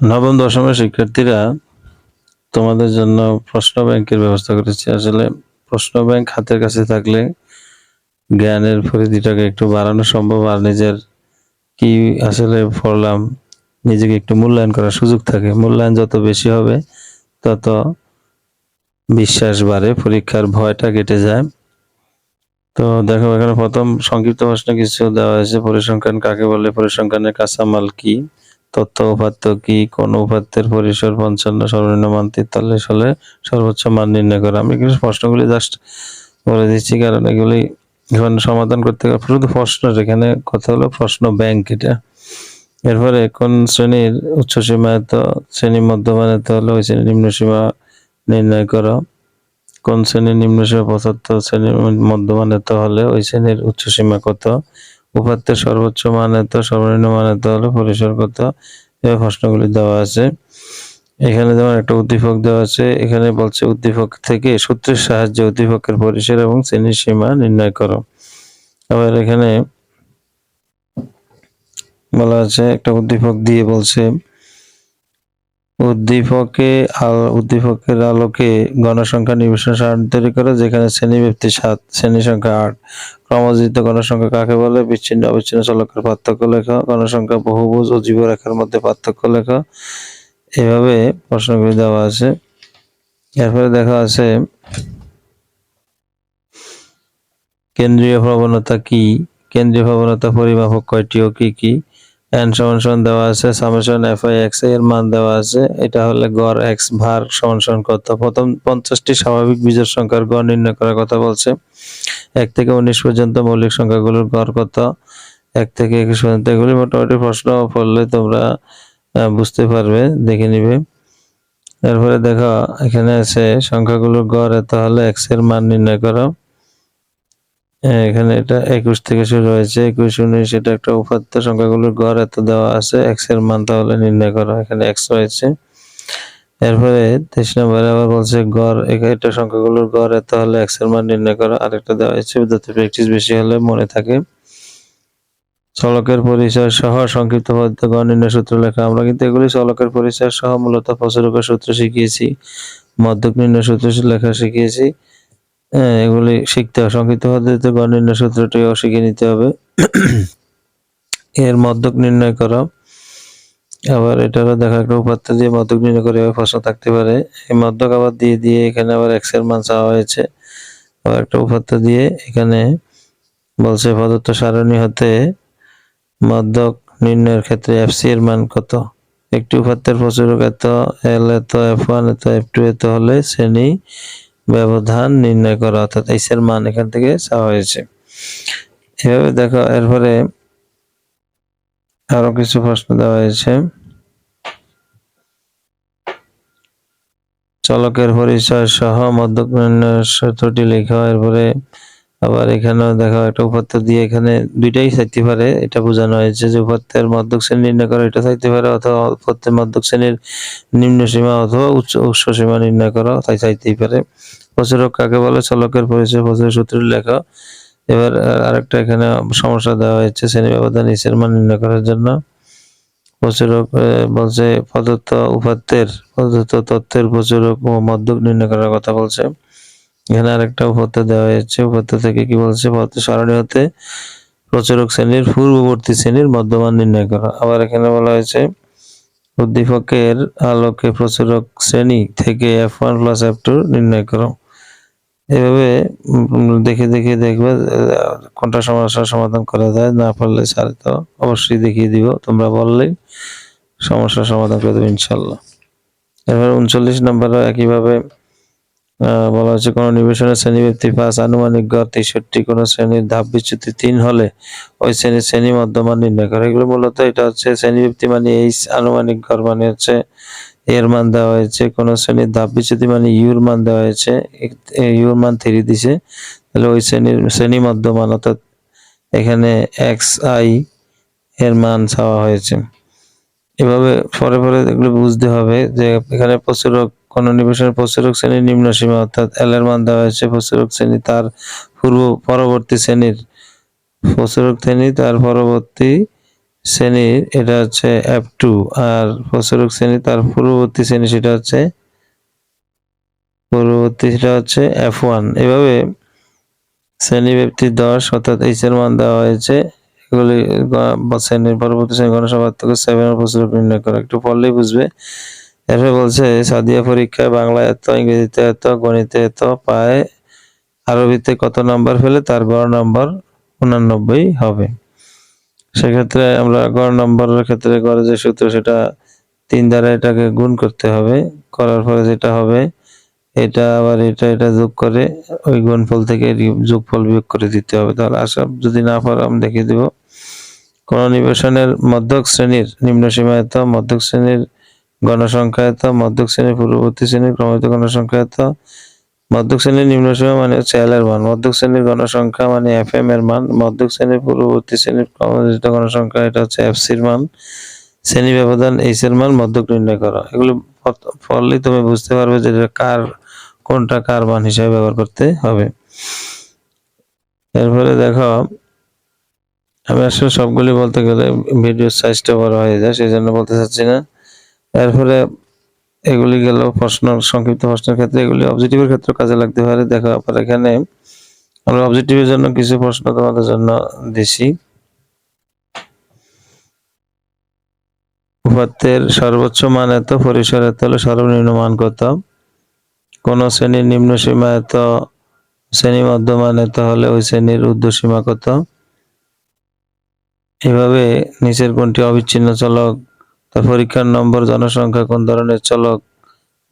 নবম দশমের শিক্ষার্থীরা তোমাদের জন্য প্রশ্ন ব্যাংকের ব্যবস্থা করেছি। আসলে প্রশ্ন ব্যাংক হাতের কাছে থাকলে জ্ঞানের পরিধিটাকে একটু বাড়ানো সম্ভব আর নিজের কি আসলে পড়লাম, নিজেকে একটু মূল্যায়ন করার সুযোগ থাকে। মূল্যায়ন যত বেশি হবে, তত বিশ্বাস বাড়ে, পরীক্ষার ভয়টা কেটে যায়। তো দেখো, এখানে প্রথম সংক্ষিপ্ত প্রশ্ন কিছু দেওয়া হয়েছে। পরিসংখ্যান কাকে বলে? পরিসংখ্যানের কাঁচামাল কি? তথ্য উপাত্ত কি কোন উপাত্তের পরিসর পঞ্চান্ন সর্বনিম্ন মান তেতাল্লিশ হলে সর্বোচ্চ মান নির্ণয় করা? আমি কিছু প্রশ্নগুলি জাস্ট বলে দিচ্ছি, কারণ এগুলি এখানে সমাধান করতে গেলে শুধু প্রশ্ন এখানে কথা হলো প্রশ্ন ব্যাংক এটা। এরপরে কোন শ্রেণির উচ্চ সীমায়িত শ্রেণি মধ্যমানিত হলে ওই শ্রেণির নিম্ন সীমা নির্ণয় করো। কোন শ্রেণির নিম্ন সীমা পঁচাত্তর, শ্রেণির মধ্যমানিত হলে ওই শ্রেণির উচ্চ সীমা কত? উপাত্তের সর্বোচ্চ মান এত সর্বনিম্ন মান হলো হলে পরিসর কত এই প্রশ্নগুলি দেওয়া আছে। এখানে যেমন একটা উদ্দীপক দেওয়া আছে, এখানে বলছে উদ্দীপক থেকে সূত্রের সাহায্যে উদ্দীপকের পরিসর এবং শ্রেণির সীমা নির্ণয় করো। আবার এখানে বলা আছে, একটা উদ্দীপক দিয়ে বলছে উদ্দীপকে আল- উদ্দীপকের আলোকে গণসংখ্যা নিবেশন সারণী তৈরি করে, যেখানে শ্রেণি ব্যক্তি সাত শ্রেণি সংখ্যা আট। ক্রমজিত গণসংখ্যা কাকে বলে? বিচ্ছিন্ন, অবিচ্ছিন্ন চলকের পার্থক্য লেখা। গণসংখ্যা বহুভুজ ও জীবরেখার মধ্যে পার্থক্য লেখা। এভাবে প্রশ্নগুলি দেওয়া আছে। এরপরে দেখা আছে, কেন্দ্রীয় প্রবণতা কি? কেন্দ্রীয় প্রবণতা পরিমাপক কয়টি ও কি কি? এন সমান দেওয়া আছে সামেশন এফ আই এক্সের মান দেওয়া আছে। এটা হলে গড় এক্স ভার সমান সমান কত? প্রথম পঞ্চাশটি স্বাভাবিক বীজের সংখ্যার গড় নির্ণয় করার কথা বলছে। এক থেকে উনিশ পর্যন্ত মৌলিক সংখ্যাগুলোর গড় কত? এক থেকে একুশ পর্যন্ত। এগুলি মোটামুটি প্রশ্ন পড়লে তোমরা বুঝতে পারবে, দেখে নিবে। এরপরে দেখো, এখানে আছে সংখ্যাগুলোর গড় এত হলে এক্সের মান নির্ণয় করো। এখানে এটা একুশ থেকে শুরু হয়েছে। একুশ উনিশ এটা একটা উপাত্ত সংখ্যাগুলোর গড় এত দেওয়া আছে। এক্সের মান তাহলে নির্ণয় করো, এখানে এক্স রয়েছে। এরপরে তেইশ নম্বরে আবার বলছে গড় এটা সংখ্যাগুলোর গড় এত হলে এক্সের মান নির্ণয় করো। আরেকটা দেওয়া হয়েছে যাতে প্র্যাকটিস বেশি হলে মনে থাকে। চলকের পরিচয় সহ সংক্ষিপ্ত পদ্ধতি গড় নির্ণয় সূত্র লেখা। আমরা কিন্তু এগুলি চলকের পরিচয় সহ মূলত প্রচুরকের সূত্র শিখিয়েছি। মধ্যক নির্ণয় সূত্র লেখা শিখিয়েছি। হ্যাঁ এগুলি শিখতে হবে সংক্ষিপ্ত পদ্ধতিতে গড় নির্ণয় সূত্রটিও শিখে নিতে হবে। এর মধ্যক নির্ণয় করা। আবার এটারও দেখা, একটা উপাত্ত দিয়ে মধ্যক নির্ণয় করে প্রশ্ন থাকতে পারে। এই মধ্যক আবার দিয়ে দিয়ে এখানে আবার এক্সের মান চাওয়া হয়েছে। আবার একটা উপাত্ত দিয়ে এখানে বলছে প্রদত্ত সারণী হতে মধ্যক নির্ণয়ের ক্ষেত্রে এফ সি এর মান কত? একটি উপাত্তের প্রচুরক এত এল এত এফ ওয়ান এত এফ টু এত হলে শ্রেণি ব্যবধান নির্ণয় করা, অর্থাৎ এইসের মান এখান থেকে চাওয়া হয়েছে। এভাবে দেখো, এরপরে আরও কিছু প্রশ্ন দেওয়া হয়েছে। চলকের পরিচয় সহ মধ্যক সূত্রটি লেখা, এরপরে আবার এখানেও দেখো একটা উপাত্ত দিয়ে এখানে দুইটাই চাইতে পারে। এটা বোঝানো হয়েছে যে উপাত্তের মধ্যক শ্রেণি নির্ণয় করা, এটা চাইতে পারে অথবা উপাত্তের মধ্যক শ্রেণির নিম্ন সীমা অথবা উচ্চ উচ্চ সীমা নির্ণয় করা, তাই চাইতেই পারে। প্রচুরক কাকে বলে? চলকের পরিচয় প্রচুর সূত্রের লেখা। এবার আরেকটা এখানে সমস্যা দেওয়া হয়েছে, শ্রেণি ব্যবধান, নিচের মান নির্ণয় করার জন্য। প্রচুরক বলছে প্রদত্ত উপাত্তের প্রদত্ত তথ্যের প্রচুরক মধ্যক নির্ণয় করার কথা বলছে। এখানে আরেকটা উপাত্ত দেওয়া হয়েছে। উপাত্ত থেকে কি বলছে? উপাত্ত সারণী হতে প্রচুরক শ্রেণির পূর্ববর্তী শ্রেণির মধ্যমান নির্ণয় করা। আবার এখানে বলা হয়েছে, উদ্দীপকের আলোকে প্রচুরক শ্রেণি থেকে F one plus F two নির্ণয় করো। এভাবে দেখে দেখে দেখবে কোনটা সমস্যার সমাধান করা যায়, না পারলে স্যার তো অবশ্যই দেখিয়ে দিব। তোমরা বললেই সমস্যার সমাধান করে দেবে ইনশাল্লাহ। এবার উনচল্লিশ নম্বরে একইভাবে বলা হচ্ছে কোন নিবেশনের শ্রেণি ব্যক্তি পাঁচ, আনুমানিক গড় তেষট্টি, কোন শ্রেণির ধাপ বিচ্যুতি তিন হলে ওই শ্রেণির শ্রেণি মধ্যমান নির্ণয় করে। এগুলো মূলত এটা হচ্ছে শ্রেণি ব্যক্তি মানে এই আনুমানিক গড় মানে হচ্ছে এর মান দেওয়া হয়েছে, কোন শ্রেণির ধাপ বিচ্যুতি মানে ইউর মান দেওয়া হয়েছে ইউর মান থ্রি দিছে, তাহলে ওই শ্রেণির, শ্রেণি মধ্যমান অর্থাৎ এখানে এক্স, আই এর মান চাওয়া হয়েছে। এভাবে পরে পরে এগুলো বুঝতে হবে যে এখানে প্রচুরক কোন নিবেশনের প্রচুরক শ্রেণির নিম্ন সীমা অর্থাৎ এল এর মান দেওয়া হয়েছে প্রচুরক শ্রেণি তার পূর্ব পরবর্তী শ্রেণির প্রচুরক শ্রেণি তার পরবর্তী শ্রেণির এটা হচ্ছে এফ টু আর প্রসারক শ্রেণি তার পূর্ববর্তী শ্রেণি সেটা হচ্ছে পূর্ববর্তী সেটা হচ্ছে এফ ওয়ান এভাবে শ্রেণি ব্যক্তি দশ অর্থাৎ এইচ এর মান দেওয়া হয়েছে। এগুলি শ্রেণির পরবর্তী শ্রেণি গণসভা থেকে সেভেন প্রসারক নির্ণয় করা। একটু পড়লেই বুঝবে। এরপরে বলছে, সাদিয়া পরীক্ষায় বাংলা এত, ইংরেজিতে এত, গণিতে এত, পায় আরবিতে কত নাম্বার ফেলে, তার গড় নম্বর উনানব্বই হবে। সেক্ষেত্রে আমরা গড় নম্বরের ক্ষেত্রে গড়ে যে সূত্র, সেটা তিন দ্বারা এটাকে গুণ করতে হবে। করার পরে যেটা হবে, এটা আবার এটা এটা যোগ করে ওই গুণফল থেকে যোগফল বিয়োগ করে দিতে হবে। তাহলে আশা, যদি না পারো, আমি দেখিয়ে দিব। কোন নিবেশনের মধ্যক শ্রেণির নিম্ন সীমায়ত মধ্যক শ্রেণির গণসংখ্যায়ত মধ্যক শ্রেণির পূর্ববর্তী শ্রেণির ক্রমিত গণসংখ্যায়ত মধ্যক শ্রেণির নিম্ন সীমা মানে হচ্ছে এল এর মান। মধ্যক শ্রেণির গণসংখ্যা মানে এফ এম এর মান। মধ্যক শ্রেণির পূর্ববর্তী শ্রেণির ক্রমযোজিত গণসংখ্যা, এটা হচ্ছে এফ সির মান। শ্রেণি ব্যবধান এইচ এর মান, মধ্যক নির্ণয় করা। এগুলো পড়- তুমি বুঝতে পারবে যে কার, কোনটা কার মান হিসাবে ব্যবহার করতে হবে। এরপরে দেখো, আমি আসলে সবগুলি বলতে গেলে ভিডিওর সাইজটা বড় হয়ে যায় সেই জন্য বলতে চাচ্ছি না। এরপরে এগুলি গেল প্রশ্ন, সংক্ষিপ্ত প্রশ্নের ক্ষেত্রে এগুলি অবজেক্টিভের ক্ষেত্রে কাজে লাগতে পারে। দেখো, আবার এখানে আমরা অবজেক্টিভের জন্য কিছু প্রশ্ন তোমাদের জন্য দিছি। উপাত্তের সর্বোচ্চ মান এত, পরিসর এত, হলে সর্বনিম্ন মান কত? কোন শ্রেণির নিম্ন সীমা এত শ্রেণি মধ্যমান এত, হলে ওই শ্রেণির ঊর্ধ্ব সীমা কত? এভাবে নিচের কোনটি অবিচ্ছিন্ন চলক তার পরীক্ষার নম্বর জনসংখ্যা কোন ধরনের চলক?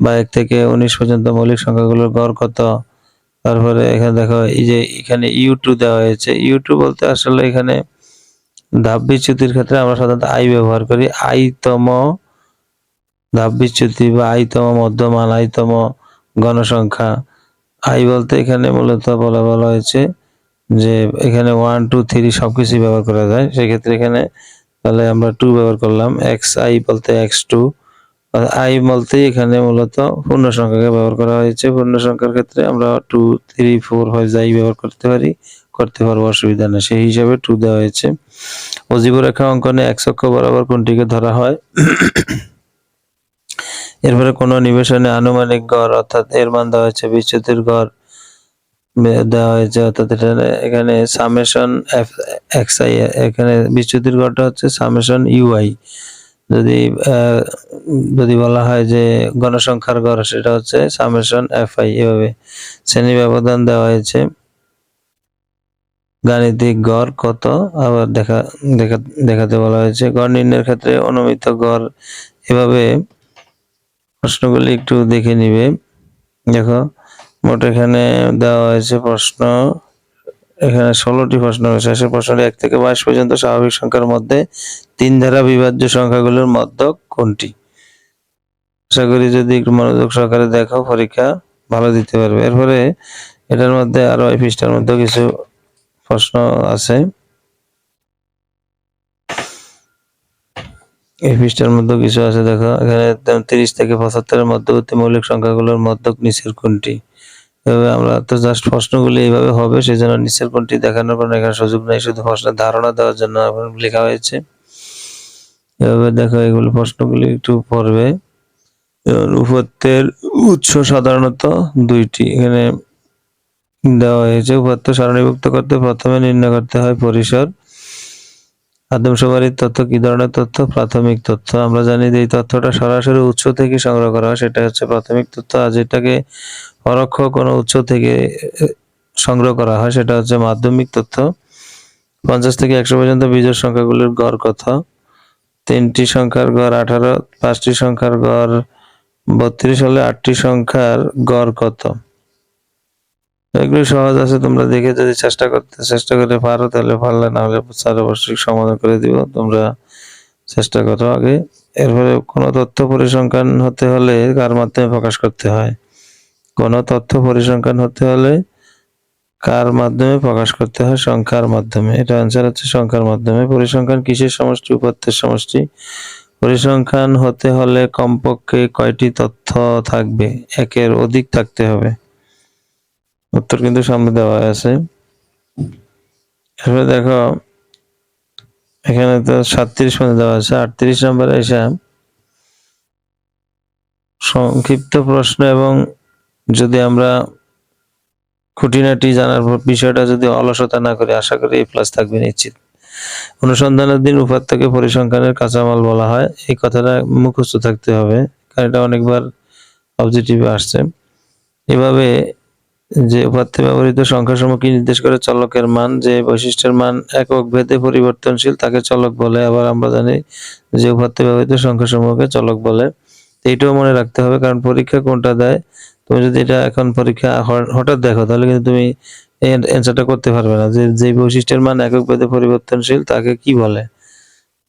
বা এক থেকে উনিশ পর্যন্ত মৌলিক সংখ্যাগুলোর গড় কত? তারপরে এখানে দেখো, এই যে এখানে ইউ টু দেওয়া হয়েছে। ইউ টু বলতে আসলে এখানে ধাপ বিচ্যুতির ক্ষেত্রে আমরা সাধারণত আই ব্যবহার করি। আইতম ধাপ বিচ্যুতি বা আইতম মধ্যমান আইতম গণসংখ্যা। আই বলতে এখানে মূলত বলা বলা হয়েছে যে এখানে ওয়ান টু থ্রি সবকিছু ব্যবহার করা যায়। সেক্ষেত্রে এখানে তাহলে আমরা টু ব্যবহার করলাম এক্স আই বলতে এক্স টু আই বলতে এখানে মূলত পূর্ণ সংখ্যাকে ব্যবহার করা হয়েছে। পূর্ণ সংখ্যার ক্ষেত্রে আমরা টু থ্রি ফোর ফাইভ যাই ব্যবহার করতে পারি, করতে পারব, অসুবিধা নেই। সেই হিসাবে টু দেওয়া হয়েছে। অজীব রেখা অঙ্কনে এক অক্ষ বরাবর কোনটিকে ধরা হয়? এরপরে কোন নিবেশনে আনুমানিক গড়, অর্থাৎ এর মান দেওয়া হয়েছে বিচ্যুতির গড় দেওয়া হয়েছে, অর্থাৎ এখানে সামেশন এফ এক্স আই এখানে বিচ্যুতির গড়টা হচ্ছে সামেশন ইউআই যদি যদি বলা হয় যে গণসংখ্যার গড় সেটা হচ্ছে সামেশন এফ আই এভাবে শ্রেণি ব্যবধান দেওয়া হয়েছে। গাণিতিক গড় কত? আবার দেখা দেখা, দেখাতে বলা হয়েছে, গড় নির্ণয়ের ক্ষেত্রে অনুমিত গড়। এভাবে প্রশ্নগুলি একটু দেখে নিবে। দেখো মোট এখানে দেওয়া হয়েছে প্রশ্ন, এখানে ষোলোটি প্রশ্ন রয়েছে। শেষের প্রশ্নটি এক থেকে বাইশ পর্যন্ত স্বাভাবিক সংখ্যার মধ্যে তিন ধারা বিভাজ্য সংখ্যাগুলোর মধ্যক কোনটি? আশা করি যদি একটু মনোযোগ সহকারে দেখো, পরীক্ষা ভালো দিতে পারবে। এরপরে এটার মধ্যে আরও এই পৃষ্ঠার মধ্যে কিছু প্রশ্ন আছে। এই পৃষ্ঠার মধ্যে কিছু আছে, দেখো। এখানে তিরিশ থেকে পঁচাত্তরের মধ্যবর্তী মৌলিক সংখ্যাগুলোর মধ্যক নিচের কোনটি? এভাবে আমরা তো জাস্ট প্রশ্নগুলি এইভাবে হবে সেই জন্য নিচের কোনটি দেখানোর কোনো এখানে সুযোগ নেই, শুধু প্রশ্নের ধারণা দেওয়ার জন্য লেখা হয়েছে। এভাবে দেখো, এগুলো প্রশ্নগুলি একটু পড়বে। উপত্যের উৎস সাধারণত দুইটি। এখানে দেওয়া হয়েছে উপাত্ত সারণীভুক্ত করতে প্রথমে নির্ণয় করতে হয় পরিসর। আদমশুমারির তথ্য, কি ধরনের তথ্য? প্রাথমিক তথ্য। আমরা জানি যে এই তথ্যটা সরাসরি উৎস থেকে সংগ্রহ করা হয় সেটা হচ্ছে প্রাথমিক তথ্য। আর যেটাকে পরোক্ষ কোনো উৎস থেকে সংগ্রহ করা হয়, সেটা হচ্ছে মাধ্যমিক তথ্য। পঞ্চাশ থেকে একশো পর্যন্ত বীজের সংখ্যাগুলির গড় কত? তিনটি সংখ্যার গড় আঠারো, পাঁচটি সংখ্যার গড় বত্রিশ হলে আটটি সংখ্যার গড় কত? এগুলো সহজ আছে, তোমরা দেখে যদি চেষ্টা করতে, চেষ্টা করে পারো, তাহলে পারলে না হলে স্যার অবশ্যই সমাধান করে দিব, তোমরা চেষ্টা করো আগে। এরপরে কোনো তথ্য পরিসংখ্যান হতে হলে কার মাধ্যমে প্রকাশ করতে হয়? কোনো তথ্য পরিসংখ্যান হতে হলে কার মাধ্যমে প্রকাশ করতে হয়? সংখ্যার মাধ্যমে। এটা অ্যান্সার হচ্ছে সংখ্যার মাধ্যমে। পরিসংখ্যান কিসের সমষ্টি? উপাত্তের সমষ্টি। পরিসংখ্যান হতে হলে কমপক্ষে কয়টি তথ্য থাকবে? একের অধিক থাকতে হবে। উত্তর কিন্তু সামনে দেওয়া আছে। এরপরে দেখো, এখানে তো সাতত্রিশ পর্যন্ত দেওয়া আছে। আটত্রিশ নম্বরে এসে সংক্ষিপ্ত প্রশ্ন এবং যদি আমরা খুঁটিনাটি জানার বিষয়টা যদি অলসতা না করে, আশা করি এ প্লাস থাকবে নিশ্চিত। অনুসন্ধানের দিন উপাত্তকে পরিসংখ্যানের কাঁচামাল বলা হয়। এই কথাটা মুখস্থ থাকতে হবে, কারণ এটা অনেকবার অবজেক্টিভে আসছে। এভাবে যে উপাত্তে ব্যবহৃত সংখ্যাসমূহ কি নির্দেশ করে? চলকের মান, যে বৈশিষ্ট্যের মান একক ভেদে পরিবর্তনশীল, তাকে চলক বলে। আবার আমরা জানি যে উপাত্তে ব্যবহৃত সংখ্যাসমূহকে চলক বলে। এইটাও মনে রাখতে হবে, কারণ পরীক্ষা কোনটা দেয়? তুমি যদি এটা এখন পরীক্ষা হঠাৎ দেখো, তাহলে কিন্তু তুমি অ্যান্সারটা করতে পারবে না। যে যে বৈশিষ্ট্যের মান একক ভেদে পরিবর্তনশীল, তাকে কি বলে?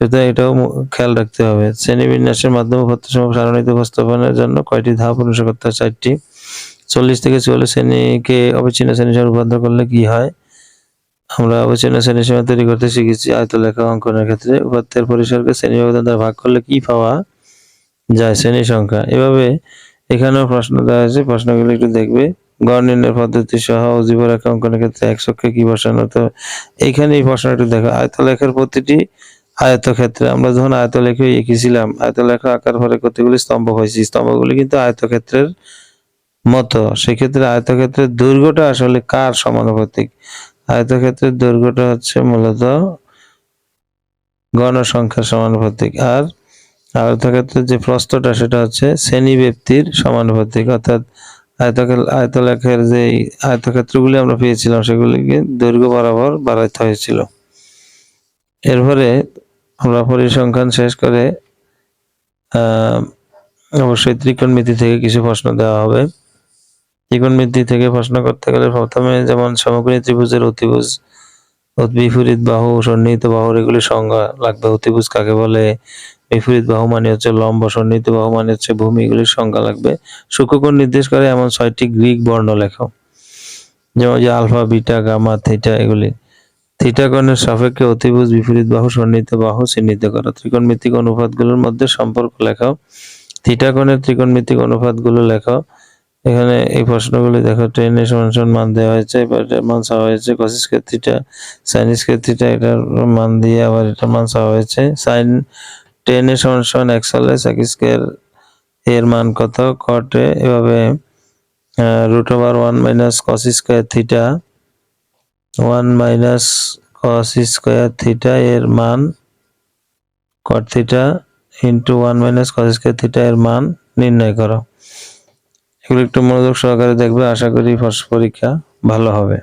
সুতরাং এটাও খেয়াল রাখতে হবে। শ্রেণীবিন্যাসের মাধ্যমে উপাত্তসমূহ সারণীতে উপস্থাপনের জন্য কয়টি ধাপ অনুসরণ করতে হয় চারটি। চল্লিশ থেকে চুয়াল্লিশ শ্রেণীকে অবিচ্ছিন্ন শ্রেণি হিসেবে রূপান্তর করলে কি হয়? আমরা অবিচ্ছিন্ন শ্রেণি সীমা তৈরি করতে শিখেছি আয়তলেখা অঙ্কনের ক্ষেত্রে। উপাত্তের পরিসরকে শ্রেণি ব্যবধান দ্বারা ভাগ করলে কি পাওয়া যায়? শ্রেণি সংখ্যা। এভাবে এখানেও প্রশ্ন দেওয়া হয়েছে প্রশ্নগুলো একটু দেখবে। গড় নির্ণয় পদ্ধতি সহ অজীব রেখা অঙ্কনের ক্ষেত্রে একশোকে কি বসানো? তো এইখানে এই প্রশ্ন একটু দেখো। আয়তলেখার প্রতিটি আয়তক্ষেত্রে আমরা যখন আয়ত আয়তলেখে এঁকেছিলাম, আয়তলেখা আকার পরে কতগুলি স্তম্ভ হয়েছে? স্তম্ভগুলি কিন্তু আয়তক্ষেত্রের মতো। সেক্ষেত্রে আয়তক্ষেত্রের দৈর্ঘ্যটা আসলে কার সমানুপাতিক? আয়তক্ষেত্রের দৈর্ঘ্যটা হচ্ছে মূলত গণসংখ্যার সমানুপাতিক। আর আয়তক্ষেত্রের যে প্রস্থটা সেটা হচ্ছে শ্রেণি ব্যক্তির সমানুপাতিক, অর্থাৎ আয়তক্ষেত্র আয়তলেখের যে আয়তক্ষেত্রগুলি আমরা পেয়েছিলাম সেগুলিকে দৈর্ঘ্য বরাবর বাড়াইতে হয়েছিল। এরপরে আমরা পরিসংখ্যান শেষ করে অবশ্যই ত্রিকোণমিতি থেকে কিছু প্রশ্ন দেওয়া হবে। ত্রিকোণমিতি থেকে প্রশ্ন করতে গেলে প্রথমে যেমন সমকোণী ত্রিভুজের অতিভুজ বিপরীত বাহু, সন্নিহিত বাহুর এগুলি সংজ্ঞা লাগবে। অতিভুজ কাকে বলে? বিপরীত বাহু মানে হচ্ছে লম্ব সন্নিহিত বাহু মানে হচ্ছে ভূমি, এগুলির সংজ্ঞা লাগবে। সূক্ষ্মকোণ নির্দেশ করে এমন ছয়টি গ্রিক বর্ণ লেখো। যেমন যে আলফা, বিটা, গামা, থিটা, এগুলি। থিটা কোণের সাপেক্ষে অতিভুজ বিপরীত বাহু সন্নিহিত বাহু চিহ্নিত করো। ত্রিকোণমিতিক অনুপাতগুলোর মধ্যে সম্পর্ক লেখাও থিটা কোণের ত্রিকোণমিতিক অনুপাতগুলো লেখাও এখানে এই প্রশ্নগুলি দেখো, টেন সমান সমান মান দেওয়া হয়েছে, এবার মান চাওয়া হয়েছে cosec theta. Sine square theta এটার মান দিয়ে আবার এটার মান চাওয়া হয়েছে। সাইন টেন এর সমান সমান এক্স হলে সেক স্কোয়ার এর মান কত? কটে এভাবে root over one minus cos square theta one minus cos square theta এর মান cot theta into one minus cos square theta এর মান নির্ণয় করো। এগুলো একটু মনোযোগ সহকারে দেখবে, আশা করি পরীক্ষা ভালো হবে।